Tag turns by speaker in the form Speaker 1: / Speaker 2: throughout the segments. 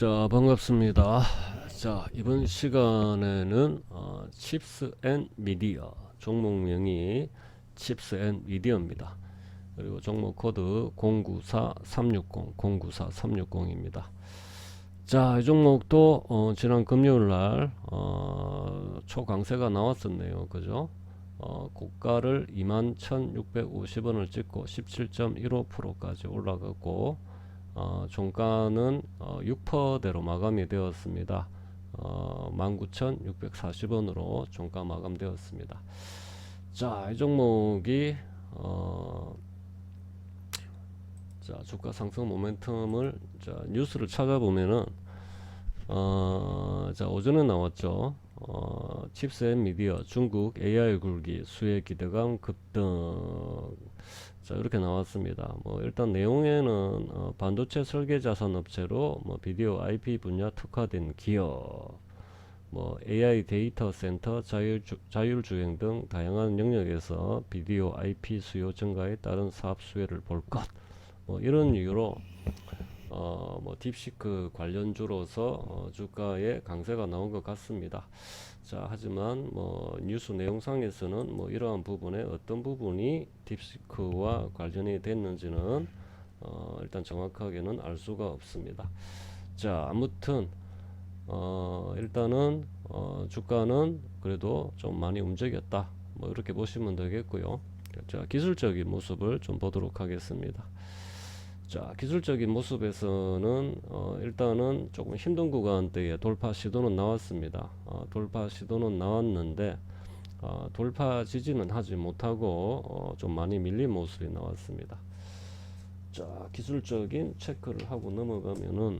Speaker 1: 자 반갑습니다. 자 이번 시간에는 어, 칩스 앤 미디어 종목명이 칩스 앤 미디어입니다. 그리고 종목 코드 094360 094360입니다. 자, 이 종목도 어, 지난 금요일 날 어, 초강세가 나왔었네요. 그죠? 어, 고가를 21,650원을 찍고 17.15%까지 올라갔고 어, 종가는 어, 6%대로 마감이 되었습니다. 어, 19,640원으로 종가 마감되었습니다. 자, 이 종목이 어, 자, 주가 상승 모멘텀을 자, 뉴스를 찾아보면은 어, 자, 오전에 나왔죠. 어, 칩스 앤 미디어 중국 AI 굴기 수혜 기대감 급등 자 이렇게 나왔습니다. 뭐 일단 내용에는 어, 반도체 설계 자산 업체로 뭐 비디오 IP 분야 특화된 기업, 뭐 AI 데이터 센터 자율 주, 자율 주행 등 다양한 영역에서 비디오 IP 수요 증가에 따른 사업 수혜를 볼 것. 뭐 이런 이유로 어, 뭐 딥시크 관련주로서 어, 주가에 강세가 나온 것 같습니다. 자, 하지만 뭐 뉴스 내용상에서는 뭐 이러한 부분에 어떤 부분이 딥시크와 관련이 됐는지는 어, 일단 정확하게는 알 수가 없습니다. 자, 아무튼 어, 일단은 어, 주가는 그래도 좀 많이 움직였다. 뭐 이렇게 보시면 되겠고요. 자, 기술적인 모습을 좀 보도록 하겠습니다. 자 기술적인 모습에서는 어, 일단은 조금 힘든 구간대에 돌파 시도는 나왔습니다. 어, 돌파 시도는 나왔는데 어, 돌파 지지는 하지 못하고 어, 좀 많이 밀린 모습이 나왔습니다. 자 기술적인 체크를 하고 넘어가면은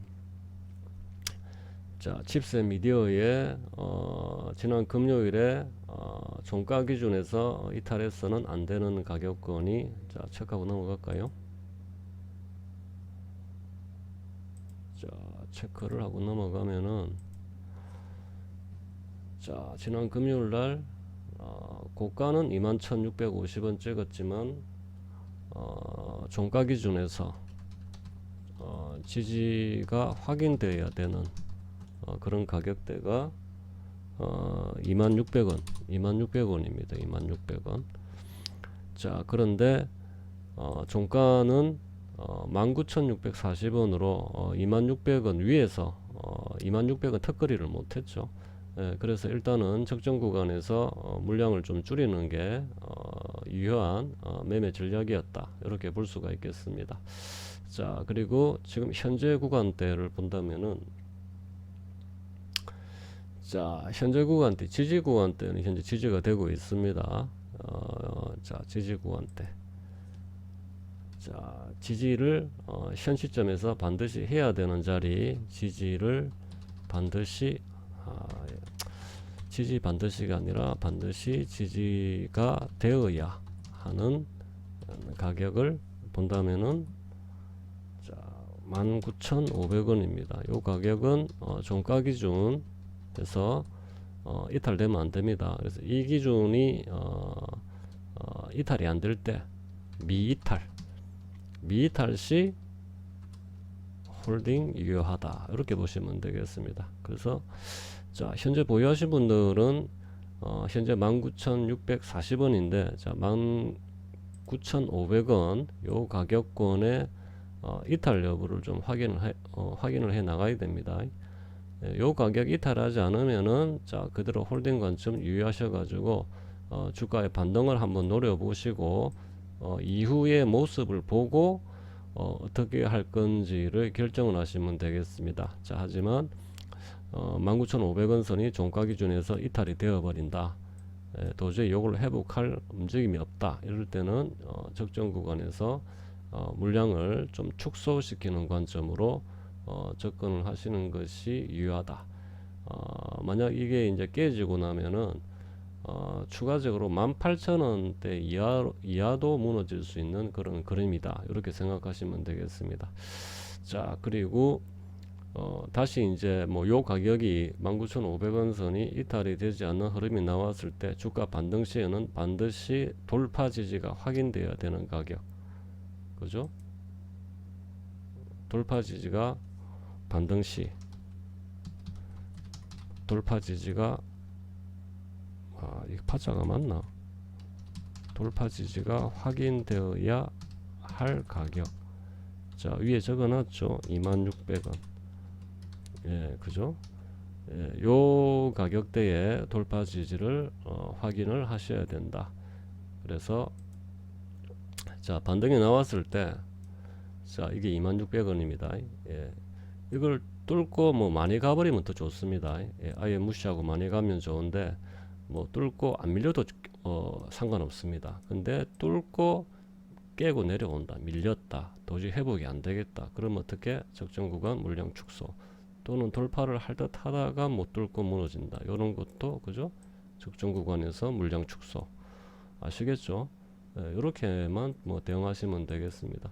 Speaker 1: 자 칩셋 미디어의 어, 지난 금요일에 어, 종가 기준에서 이탈해서는 안 되는 가격권이 자 체크하고 넘어갈까요? 자 체크를 하고 넘어가면은 자 지난 금요일날 어, 고가는 21,650원 찍었지만 어, 종가 기준에서 어, 지지가 확인되어야 되는 어, 그런 가격대가 어, 2600원 2600원입니다. 2600원. 자 그런데 어, 종가는 어, 19,640원으로 어, 2600원 위에서 어, 2600원 턱걸이를 못했죠. 예, 그래서 일단은 적정 구간에서 어, 물량을 좀 줄이는 게 어, 유효한 어, 매매 전략이었다. 이렇게 볼 수가 있겠습니다. 자 그리고 지금 현재 구간대를 본다면은 자 현재 구간대 지지 구간대는 현재 지지가 되고 있습니다. 어, 자 지지 구간대 자 지지를 어, 현 시점에서 반드시 해야 되는 자리 지지를 반드시 아, 예. 지지 반드시가 아니라 반드시 지지가 되어야 하는 가격을 본다면은 자 19,500원입니다. 요 가격은 어, 종가 기준에서 어, 이탈되면 안 됩니다. 그래서 이 기준이 어, 어, 이탈이 안 될 때 미이탈 미이탈 시 홀딩 유효하다 이렇게 보시면 되겠습니다. 그래서 자 현재 보유하신 분들은 어, 현재 19,640원인데 자 19,500원 요 가격권의 어, 이탈 여부를 좀 확인을 해, 어, 확인을 해 나가야 됩니다. 예, 요 가격 이탈하지 않으면은 자 그대로 홀딩 관점 유의하셔 가지고 어, 주가의 반등을 한번 노려 보시고 어, 이후의 모습을 보고 어, 어떻게 할 건지를 결정을 하시면 되겠습니다. 자, 하지만 어, 19,500원 선이 종가 기준에서 이탈이 되어 버린다. 에, 도저히 이걸 회복할 움직임이 없다. 이럴 때는 어, 적정 구간에서 어, 물량을 좀 축소시키는 관점으로 어, 접근을 하시는 것이 유효하다. 어, 만약 이게 이제 깨지고 나면은 어, 추가적으로 18,000원대 이하, 이하도 무너질 수 있는 그런 그림이다. 이렇게 생각하시면 되겠습니다. 자, 그리고 어, 다시 이제 뭐 요 가격이 19,500원 선이 이탈이 되지 않는 흐름이 나왔을 때 주가 반등 시에는 반드시 돌파 지지가 확인되어야 되는 가격. 그죠? 돌파 지지가 반등 시 돌파 지지가 아, 이 파자가 맞나? 돌파 지지가 확인되어야 할 가격. 자, 위에 적어 놨죠. 26,000원. 예, 그죠? 예, 요 가격대에 돌파 지지를 어, 확인을 하셔야 된다. 그래서 자, 반등이 나왔을 때 자, 이게 26,000원입니다. 예. 이걸 뚫고 뭐 많이 가버리면 더 좋습니다. 예, 아예 무시하고 많이 가면 좋은데 뭐 뚫고 안 밀려도 어, 상관없습니다. 근데 뚫고 깨고 내려온다, 밀렸다, 도저히 회복이 안 되겠다. 그러면 어떻게 적정 구간 물량 축소 또는 돌파를 할 듯 하다가 못 뚫고 무너진다. 이런 것도 그죠? 적정 구간에서 물량 축소 아시겠죠? 이렇게만 뭐 대응하시면 되겠습니다.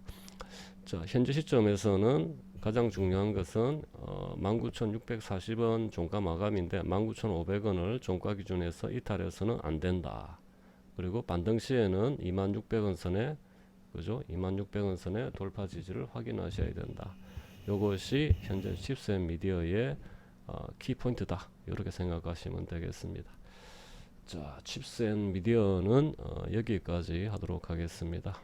Speaker 1: 자, 현재 시점에서는 가장 중요한 것은 어, 19,640원 종가 마감인데 19,500원을 종가 기준에서 이탈해서는 안 된다. 그리고 반등 시에는 26,000원 선에 그죠? 26,000원 선에 돌파 지지를 확인하셔야 된다. 요것이 현재 칩셋 미디어의 어, 키포인트다. 이렇게 생각하시면 되겠습니다. 자, 칩셋 미디어는 어, 여기까지 하도록 하겠습니다.